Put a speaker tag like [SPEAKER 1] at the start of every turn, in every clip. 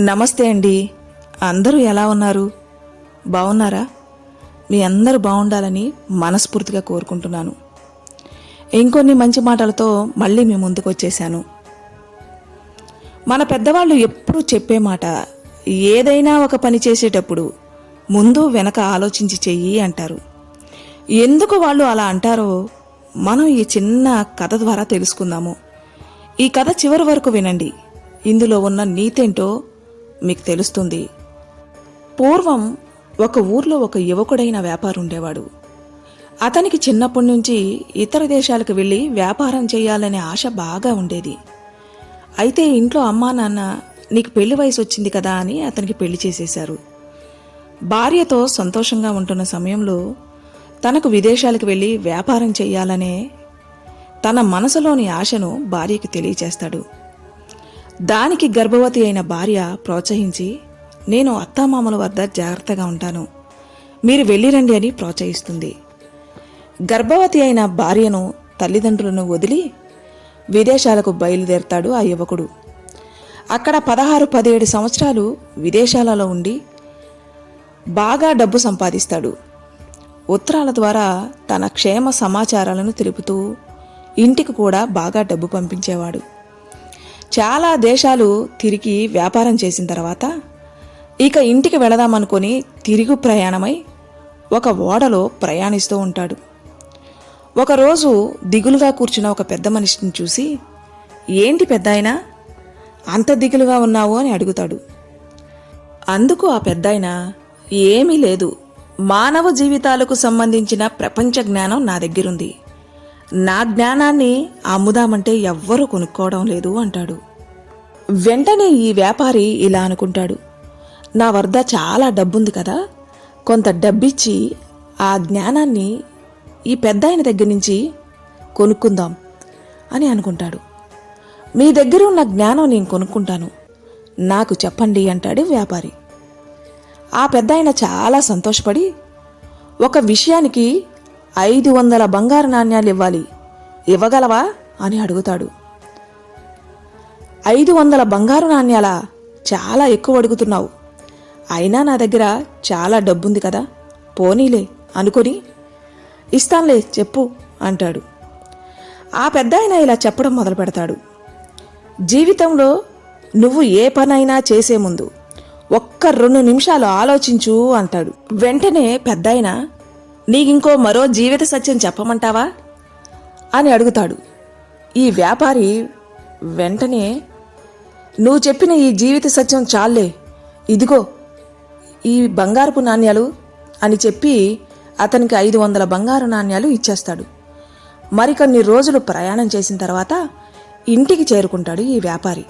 [SPEAKER 1] నమస్తే అండి. అందరూ ఎలా ఉన్నారు? బాగున్నారా మీ అందరూ బాగుండాలని మనస్ఫూర్తిగా కోరుకుంటున్నాను. ఇంకొన్ని మంచి మాటలతో మళ్ళీ మీ ముందుకు వచ్చేసాను మన పెద్దవాళ్ళు ఎప్పుడూ చెప్పే మాట ఏదైనా ఒక పని చేసేటప్పుడు ముందు వెనక ఆలోచించి చెయ్యి అంటారు. ఎందుకు వాళ్ళు అలా అంటారో మనం ఈ చిన్న కథ ద్వారా తెలుసుకుందాము. ఈ కథ చివరి వరకు వినండి. ఇందులో ఉన్న నీతేంటో మీకు తెలుస్తుంది. పూర్వం ఒక ఊర్లో ఒక యువకుడైన వ్యాపారుండేవాడు. అతనికి చిన్నప్పటి నుంచి ఇతర దేశాలకు వెళ్ళి వ్యాపారం చేయాలనే ఆశ బాగా ఉండేది. అయితే ఇంట్లో అమ్మా నాన్న నీకు పెళ్ళి వయసు వచ్చింది కదా అని అతనికి పెళ్ళి చేసేశారు. భార్యతో సంతోషంగా ఉంటున్న సమయంలో తనకు విదేశాలకు వెళ్ళి వ్యాపారం చేయాలనే తన మనసులోని ఆశను భార్యకి తెలియచేస్తాడు. దానికి గర్భవతి అయిన భార్య ప్రోత్సహించి నేను అత్తామామల వద్ద జాగ్రత్తగా ఉంటాను. మీరు వెళ్ళిరండి అని ప్రోత్సహిస్తుంది. గర్భవతి అయిన భార్యను తల్లిదండ్రులను వదిలి విదేశాలకు బయలుదేరతాడు ఆ యువకుడు. అక్కడ పదహారు పదిహేడు సంవత్సరాలు విదేశాలలో ఉండి బాగా డబ్బు సంపాదిస్తాడు. ఉత్తరాల ద్వారా తన క్షేమ సమాచారాలను తెలుపుతూ ఇంటికి కూడా బాగా డబ్బు పంపించేవాడు. చాలా దేశాలు తిరిగి వ్యాపారం చేసిన తర్వాత ఇక ఇంటికి వెళదామనుకొని తిరుగు ప్రయాణమై ఒక ఓడలో ప్రయాణిస్తూ ఉంటాడు. ఒకరోజు దిగులుగా కూర్చున్న ఒక పెద్ద మనిషిని చూసి ఏంటి పెద్ద అయినా అంత దిగులుగా ఉన్నావు? అని అడుగుతాడు. అందుకు ఆ పెద్దాయన ఏమీ లేదు. మానవ జీవితాలకు సంబంధించిన ప్రపంచ జ్ఞానం నా దగ్గరుంది. నా జ్ఞానాన్ని అమ్ముదామంటే ఎవ్వరూ కొనుక్కోవడం లేదు అంటాడు. వెంటనే ఈ వ్యాపారి ఇలా అనుకుంటాడు. నా వద్ద చాలా డబ్బుంది కదా కొంత డబ్బిచ్చి ఆ జ్ఞానాన్ని ఈ పెద్ద ఆయన దగ్గర నుంచి కొనుక్కుందాం అని అనుకుంటాడు. మీ దగ్గర ఉన్న జ్ఞానం నేను కొనుక్కుంటాను నాకు చెప్పండి అంటాడు వ్యాపారి. ఆ పెద్ద ఆయన చాలా సంతోషపడి ఒక విషయానికి ఐదు వందల బంగారు నాణ్యాలు ఇవ్వాలి ఇవ్వగలవా? అని అడుగుతాడు. ఐదు వందల బంగారు నాణ్యాల చాలా ఎక్కువ అడుగుతున్నావు. అయినా నా దగ్గర చాలా డబ్బుంది కదా. పోనీలే అనుకొని ఇస్తాన్లే చెప్పు అంటాడు. ఆ పెద్ద ఆయన ఇలా చెప్పడం మొదలు పెడతాడు జీవితంలో నువ్వు ఏ పనైనా చేసే ముందు ఒక్క రెండు నిమిషాలు ఆలోచించు అంటాడు. వెంటనే పెద్దాయన నీకింకో మరో జీవిత సత్యం చెప్పమంటావా? అని అడుగుతాడు. ఈ వ్యాపారి వెంటనే నువ్వు చెప్పిన ఈ జీవిత సత్యం చాలే ఇదిగో ఈ బంగారపు నాణ్యాలు అని చెప్పి అతనికి ఐదు వందల బంగారు నాణ్యాలు ఇచ్చేస్తాడు. మరికొన్ని రోజులు ప్రయాణం చేసిన తర్వాత ఇంటికి చేరుకుంటాడు ఈ వ్యాపారి.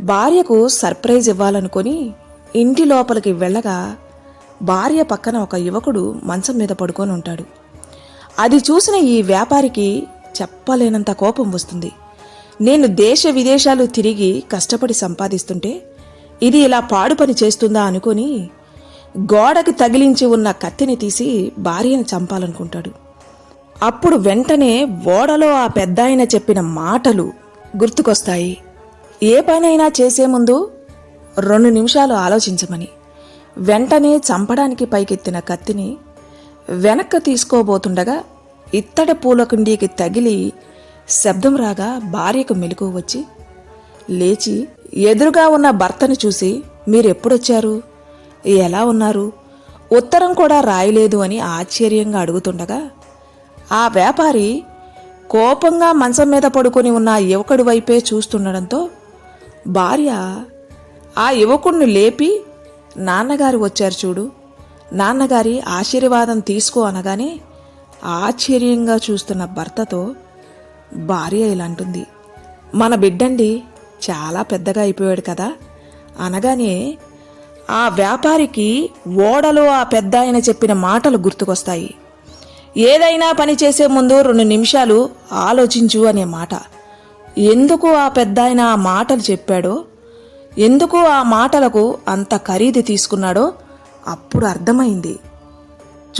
[SPEAKER 1] భార్యకు సర్ప్రైజ్ ఇవ్వాలనుకొని ఇంటి లోపలికి వెళ్ళగా భార్య పక్కన ఒక యువకుడు మంచం మీద పడుకొని ఉంటాడు. అది చూసిన ఈ వ్యాపారికి చెప్పలేనంత కోపం వస్తుంది. నేను దేశ విదేశాలు తిరిగి కష్టపడి సంపాదిస్తుంటే ఇది ఇలా పాడు పని చేస్తుందా అనుకొని గోడకి తగిలించి ఉన్న కత్తిని తీసి భార్యను చంపాలనుకుంటాడు. అప్పుడు వెంటనే ఓడలో ఆ పెద్దాయన చెప్పిన మాటలు గుర్తుకొస్తాయి. ఏ పనైనా చేసే ముందు రెండు నిమిషాలు ఆలోచించమని. వెంటనే చంపడానికి పైకెత్తిన కత్తిని వెనక్కి తీసుకోబోతుండగా ఇత్తడి పూలకుండీకి తగిలి శబ్దం రాగా భార్యకు మెలకు వచ్చి లేచి ఎదురుగా ఉన్న భర్తను చూసి మీరెప్పుడొచ్చారు? ఎలా ఉన్నారు? ఉత్తరం కూడా రాయలేదు అని ఆశ్చర్యంగా అడుగుతుండగా ఆ వ్యాపారి కోపంగా మంచం మీద పడుకొని ఉన్న యువకుడి వైపే చూస్తుండడంతో భార్య ఆ యువకుడిని లేపి నాన్నగారు వచ్చారు చూడు. నాన్నగారి ఆశీర్వాదం తీసుకో అనగానే ఆశ్చర్యంగా చూస్తున్న భర్తతో భార్య ఇలా అంటుంది. మన బిడ్డండి చాలా పెద్దగా అయిపోయాడు కదా. అనగానే ఆ వ్యాపారికి ఓడలో ఆ పెద్ద ఆయన చెప్పిన మాటలు గుర్తుకొస్తాయి. ఏదైనా పని చేసే ముందు రెండు నిమిషాలు ఆలోచించు అనే మాట. ఎందుకు ఆ పెద్ద ఆయన ఆ మాటలు చెప్పాడో ఎందుకు ఆ మాటలకు అంత ఖరీదు తీసుకున్నాడో అప్పుడు అర్థమైంది.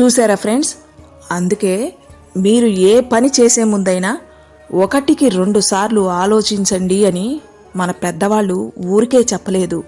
[SPEAKER 1] చూసారా ఫ్రెండ్స్? అందుకే మీరు ఏ పని చేసే ముందైనా ఒకటికి రెండు సార్లు ఆలోచించండి అని మన పెద్దవాళ్ళు ఊరికే చెప్పలేదు.